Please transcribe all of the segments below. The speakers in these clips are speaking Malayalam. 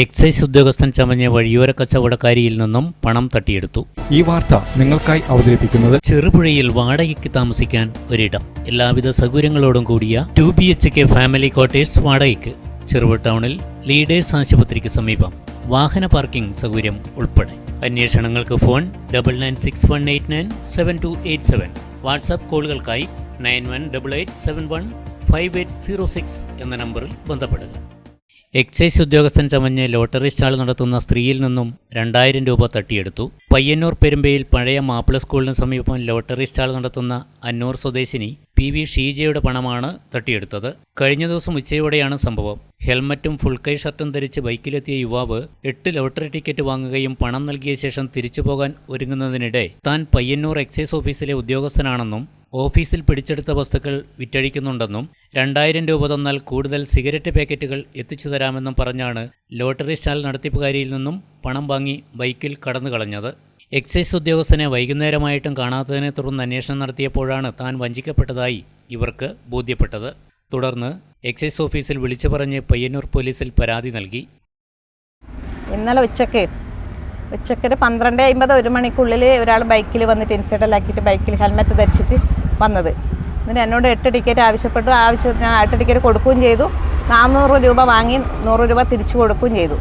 എക്സൈസ് ഉദ്യോഗസ്ഥൻ ചമഞ്ഞ വഴിയോര കച്ചവടക്കാരിയിൽ നിന്നും പണം തട്ടിയെടുത്തു. ഈ വാർത്ത നിങ്ങൾക്കായി അവതരിപ്പിക്കുന്നത് ചെറുപുഴയിൽ വാടകയ്ക്ക് താമസിക്കാൻ ഒരിടം. എല്ലാവിധ സൗകര്യങ്ങളോടും കൂടിയ two B H K family quarters വാടകയ്ക്ക്. ചെറുപുഴ ടൗണിൽ ലീഡേഴ്സ് ആശുപത്രിക്ക് സമീപം വാഹന പാർക്കിംഗ് സൗകര്യം ഉൾപ്പെടെ. അന്വേഷണങ്ങൾക്ക് phone double nine six one eight nine seven two eight seven WhatsApp കോളുകൾക്കായി nine one double eight seven one five eight zero six എന്ന നമ്പറിൽ ബന്ധപ്പെടുക. എക്സൈസ് ഉദ്യോഗസ്ഥൻ ചമഞ്ഞ് ലോട്ടറി സ്റ്റാൾ നടത്തുന്ന സ്ത്രീയിൽ നിന്നും രണ്ടായിരം രൂപ തട്ടിയെടുത്തു. പയ്യന്നൂർ പെരുമ്പയിൽ പഴയ മാപ്പിള സ്കൂളിന് സമീപം ലോട്ടറി സ്റ്റാൾ നടത്തുന്ന അന്നൂർ സ്വദേശിനി പി വി ഷീജയുടെ പണമാണ് തട്ടിയെടുത്തത്. കഴിഞ്ഞ ദിവസം ഉച്ചയോടെയാണ് സംഭവം. ഹെൽമറ്റും ഫുൾ കൈ ഷർട്ടും ധരിച്ച് ബൈക്കിലെത്തിയ യുവാവ് എട്ട് ലോട്ടറി ടിക്കറ്റ് വാങ്ങുകയും പണം നൽകിയ ശേഷം തിരിച്ചു പോകാൻ ഒരുങ്ങുന്നതിനിടെ താൻ പയ്യന്നൂർ എക്സൈസ് ഓഫീസിലെ ഉദ്യോഗസ്ഥനാണെന്നും ഓഫീസിൽ പിടിച്ചെടുത്ത വസ്തുക്കൾ വിറ്റഴിക്കുന്നുണ്ടെന്നും രണ്ടായിരം രൂപ തന്നാൽ കൂടുതൽ സിഗരറ്റ് പാക്കറ്റുകൾ എത്തിച്ചു തരാമെന്നും പറഞ്ഞാണ് ലോട്ടറി സ്റ്റാൾ നടത്തിപ്പുകാരിയിൽ നിന്നും പണം വാങ്ങി ബൈക്കിൽ കടന്നു കളഞ്ഞത്. എക്സൈസ് ഉദ്യോഗസ്ഥനെ വൈകുന്നേരമായിട്ടും കാണാത്തതിനെ തുടർന്ന് അന്വേഷണം നടത്തിയപ്പോഴാണ് താൻ വഞ്ചിക്കപ്പെട്ടതായി ഇവർക്ക് ബോധ്യപ്പെട്ടത്. തുടർന്ന് എക്സൈസ് ഓഫീസിൽ വിളിച്ചു പറഞ്ഞ് പയ്യന്നൂർ പോലീസിൽ പരാതി നൽകി. ഇന്നലെ ഉച്ചയ്ക്ക് ഉച്ചയ്ക്ക് ഒരു പന്ത്രണ്ട് അമ്പത് ഒരു മണിക്കുള്ളിൽ ഒരാൾ ബൈക്കിൽ വന്നിട്ട് ഇൻസൈഡലാക്കിയിട്ട് ബൈക്കിൽ ഹെൽമെറ്റ് ധരിച്ചിട്ട് വന്നത്. എന്നിട്ട് എന്നോട് എട്ട് ടിക്കറ്റ് ആവശ്യപ്പെട്ടു. ആവശ്യം ഞാൻ എട്ട് ടിക്കറ്റ് കൊടുക്കുകയും ചെയ്തു. നാനൂറ് രൂപ വാങ്ങി നൂറ് രൂപ തിരിച്ചു കൊടുക്കുകയും ചെയ്തു.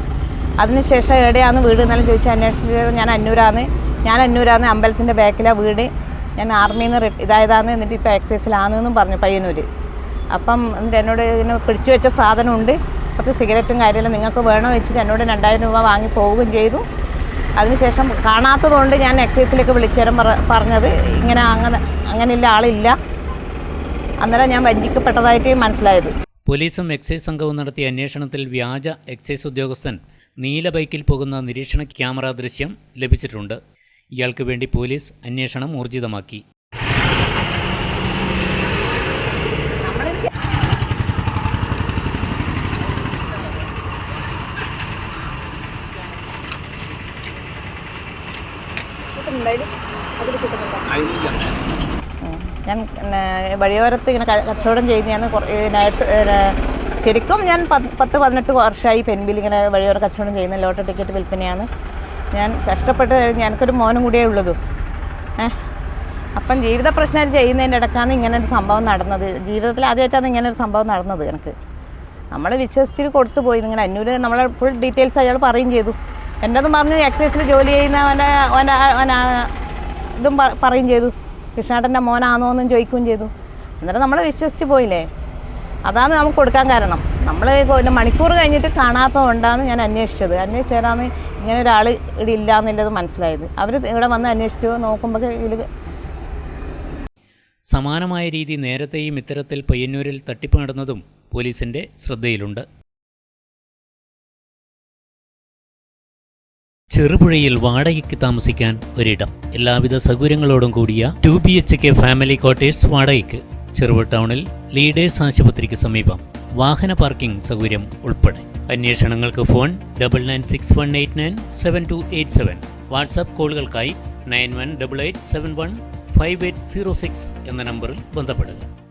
അതിനുശേഷം എവിടെയാണ് വീട് എന്നാലും ചോദിച്ച് അന്വേഷിച്ചത് ഞാൻ അന്നൂരാന്ന്. ഞാൻ അന്നൂരാന്ന് അമ്പലത്തിന്റെ ബാക്കിലാണ് വീട്. ഞാൻ ആർമിയിൽ നിന്ന് ഇതായതാണ് എന്നിട്ട് ഇപ്പോൾ എക്സൈസിലാണ് എന്നും പറഞ്ഞു പയ്യന്നൂര്. അപ്പം എന്നിട്ട് എന്നോട് ഇങ്ങനെ പിടിച്ചു വെച്ച സാധനമുണ്ട്. കുറച്ച് സിഗരറ്റും കാര്യമെല്ലാം നിങ്ങൾക്ക് വേണോ വെച്ചിട്ട് എന്നോട് രണ്ടായിരം രൂപ വാങ്ങി പോവുകയും ചെയ്തു. അതിനുശേഷം കാണാത്തതുകൊണ്ട് ഞാൻ എക്സൈസിലേക്ക് വിളിച്ചേരം പറ പറഞ്ഞത് ഇങ്ങനെ അങ്ങനെ അങ്ങനെയുള്ള ആളില്ല. അന്നേരം ഞാൻ വഞ്ചിക്കപ്പെട്ടതായിട്ട് മനസ്സിലായത്. പോലീസും എക്സൈസ് സംഘവും നടത്തിയ അന്വേഷണത്തിൽ വ്യാജ എക്സൈസ് ഉദ്യോഗസ്ഥൻ നീല ബൈക്കിൽ പോകുന്ന നിരീക്ഷണ ക്യാമറ ദൃശ്യം ലഭിച്ചിട്ടുണ്ട്. ഇയാൾക്ക് വേണ്ടി പോലീസ് അന്വേഷണം ഊർജിതമാക്കി. ഞാൻ വഴിയോരത്ത് ഇങ്ങനെ കച്ചവടം ചെയ്യുന്നതാണ് ശരിക്കും ഞാൻ പത്ത് പത്ത് പതിനെട്ട് വർഷമായി പെൻബിൽ ഇങ്ങനെ വഴിയോര കച്ചവടം ചെയ്യുന്ന ലോട്ടറി ടിക്കറ്റ് വിൽപ്പനയാണ്. ഞാൻ കഷ്ടപ്പെട്ട് എനിക്കൊരു മോനും കൂടിയേ ഉള്ളൂ. ഏഹ് അപ്പം ജീവിത പ്രശ്നം ചെയ്യുന്നതിന്റെ ഇടക്കാണ് ഇങ്ങനെ ഒരു സംഭവം നടന്നത്. ജീവിതത്തിൽ ആദ്യമായിട്ടാണ് ഇങ്ങനെ ഒരു സംഭവം നടന്നത് എനിക്ക്. നമ്മൾ വിശ്വസിച്ച് കൊടുത്തു പോയി. ഇങ്ങനെ അന്നൂര് നമ്മളെ ഫുൾ ഡീറ്റെയിൽസ് അയാൾ പറയും ചെയ്തു. എന്റെതും പറഞ്ഞു എക്സൈസിൽ ജോലി ചെയ്യുന്ന അവന്റെ അവന്റെ ഇതും പറയും ചെയ്തു. കൃഷ്ണേട്ടന്റെ മോനാണോ എന്നും ചോദിക്കുകയും ചെയ്തു. അന്നേരം നമ്മൾ വിശ്വസിച്ച് പോയില്ലേ? അതാണ് നമുക്ക് കൊടുക്കാൻ കാരണം. നമ്മൾ മണിക്കൂർ കഴിഞ്ഞിട്ട് കാണാത്തതുകൊണ്ടാണ് ഞാൻ അന്വേഷിച്ചത്. അന്വേഷിച്ചേരാണ് ഇങ്ങനെ ഒരാൾ ഇവിടെ ഇല്ല എന്നുള്ളത് മനസ്സിലായത്. അവർ ഇവിടെ വന്ന് അന്വേഷിച്ചു നോക്കുമ്പോൾ ഇതിൽ സമാനമായ രീതി നേരത്തെയും ഇത്തരത്തിൽ പയ്യന്നൂരിൽ തട്ടിപ്പ് നടന്നതും പോലീസിന്റെ ശ്രദ്ധയിലുണ്ട്. ചെറുപുഴയിൽ വാടകയ്ക്ക് താമസിക്കാൻ ഒരിടം. എല്ലാവിധ സൗകര്യങ്ങളോടും കൂടിയ two B H K family quarters വാടകയ്ക്ക്. ചെറുപുഴ ടൗണിൽ ലീഡേഴ്സ് ആശുപത്രിക്ക് സമീപം വാഹന പാർക്കിംഗ് സൗകര്യം ഉൾപ്പെടെ. അന്വേഷണങ്ങൾക്ക് phone double nine six one eight nine seven two eight seven WhatsApp കോളുകൾക്കായി nine one double eight seven one five eight zero six എന്ന നമ്പറിൽ ബന്ധപ്പെടുക.